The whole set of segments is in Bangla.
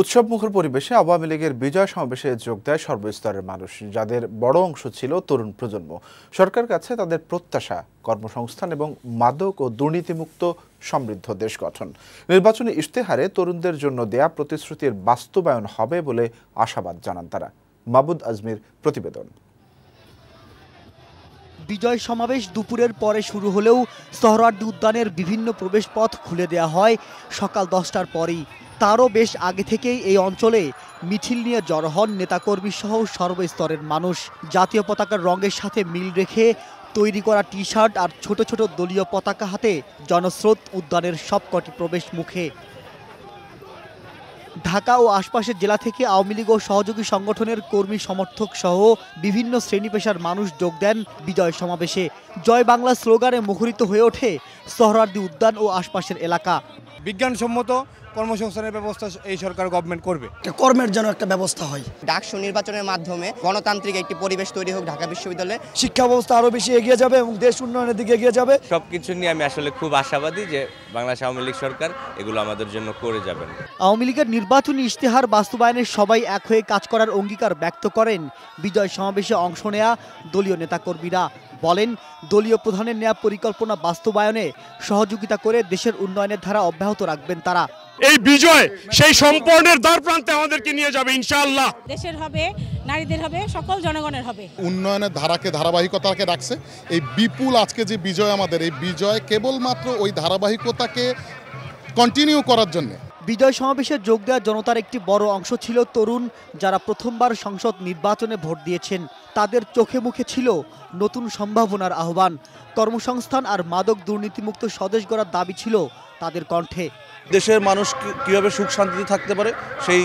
উৎসবমুখর পরিবেশে আওয়ামী লীগের বিজয় সমাবেশে যোগ দেয় সর্বস্তরের মানুষ, যাদের বড় অংশ ছিল তরুণ প্রজন্ম। সরকার কাছে তাদের প্রত্যাশা, কর্মসংস্থান এবং মাদক ও দুর্নীতিমুক্ত সমৃদ্ধ দেশ গঠন। নির্বাচনী ইশতেহারে তরুণদের জন্য দেয়া প্রতিশ্রুতির বাস্তবায়ন হবে বলে আশাবাদ জানান তারা। মাবুদ আজমির প্রতিবেদন। বিজয় সমাবেশ দুপুরের পরে শুরু হলেও সোহরাওয়ার্দী উদ্যানের বিভিন্ন প্রবেশপথ খুলে দেওয়া হয় সকাল দশটার পরেই। তারও বেশ আগে থেকেই এই অঞ্চলে মিছিল নিয়ে জড়ো হন নেতাকর্মী সহ সর্বস্তরের মানুষ। জাতীয় পতাকার রঙের সাথে মিল রেখে তৈরি করা টি শার্ট আর ছোট ছোট দলীয় পতাকা হাতে জনস্রোত উদ্যানের সবকটি প্রবেশ মুখে। ঢাকা ও আশপাশের জেলা থেকে আওয়ামী লীগ ও সহযোগী সংগঠনের কর্মী সমর্থক সহ বিভিন্ন শ্রেণি পেশার মানুষ যোগ দেন বিজয় সমাবেশে। জয় বাংলা স্লোগানে মুখরিত হয়ে ওঠে সোহরাওয়ার্দী উদ্যান ও আশপাশের এলাকা। বিজ্ঞানসম্মত কর্মসংস্থানের ব্যবস্থা এই সরকার গভর্নমেন্ট করবে। কর্মের জন্য একটা ব্যবস্থা হয়। ডাকসু নির্বাচনের মাধ্যমে গণতান্ত্রিক একটি পরিবেশ তৈরি হোক ঢাকা বিশ্ববিদ্যালয়ে। শিক্ষা ব্যবস্থা আরও বেশি এগিয়ে যাবে এবং দেশ উন্নয়নের দিকে এগিয়ে যাবে। সব কিছু নিয়ে আমি আসলে খুব আশাবাদী যে বাংলাদেশ আওয়ামী লীগ সরকার এগুলো আমাদের জন্য করে যাবেন। আওয়ামী লীগের নির্বাচনী ইশতেহার বাস্তবায়নে সবাই এক হয়ে কাজ করার অঙ্গীকার ব্যক্ত করেন। বিজয় সমাবেশে অংশ নেয়া দলীয় নেতাকর্মীরা বলেন দলীয় প্রধানের নেয়া পরিকল্পনা বাস্তবায়নে সহযোগিতা করে দেশের উন্নয়নের ধারা অব্যাহত রাখবেন তারা। এই বিজয় সেই সম্পর্ণের দ্বার প্রান্তে আমাদেরকে নিয়ে যাবে ইনশাআল্লাহ। দেশের হবে নারীদের হবে সকল জনগণের হবে। উন্নয়নের ধারাকে ধারাবাহিকতাকে রাখছে। এই বিপুল আজকে যে বিজয় আমাদের এই বিজয় কেবলমাত্র ওই ধারাবাহিকতাকে কন্টিনিউ করার জন্য। বিজয় সমাবেশে যোগ দেওয়া জনতার একটি বড় অংশ ছিল তরুণ যারা প্রথমবার সংসদ নির্বাচনে ভোট দিয়েছেন। তাদের চোখে মুখে ছিল নতুন সম্ভাবনার আহ্বান। কর্মসংস্থান আর মাদক দুর্নীতিমুক্ত স্বদেশ গড়ার দাবি ছিল তাদের কণ্ঠে। দেশের মানুষ কীভাবে সুখ শান্তিতে থাকতে পারে সেই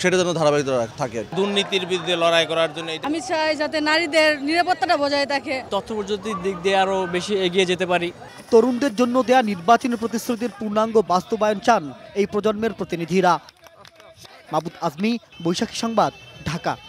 সেটা যেন ধারাবাহিকতা থাকে দুর্নীতির বিরুদ্ধে লড়াই করার জন্য আমি চাই যাতে নারীদের নিরাপত্তাটা বজায় থাকে। তথ্য প্রযুক্তির দিক দিয়ে আরও বেশি এগিয়ে যেতে পারি। তরুণদের জন্য দেয়া নির্বাচনী প্রতিশ্রুতির পূর্ণাঙ্গ বাস্তবায়ন চান এই প্রজন্মের প্রতিনিধিরা। মাবুদ আজমি বৈশাখী সংবাদ ঢাকা।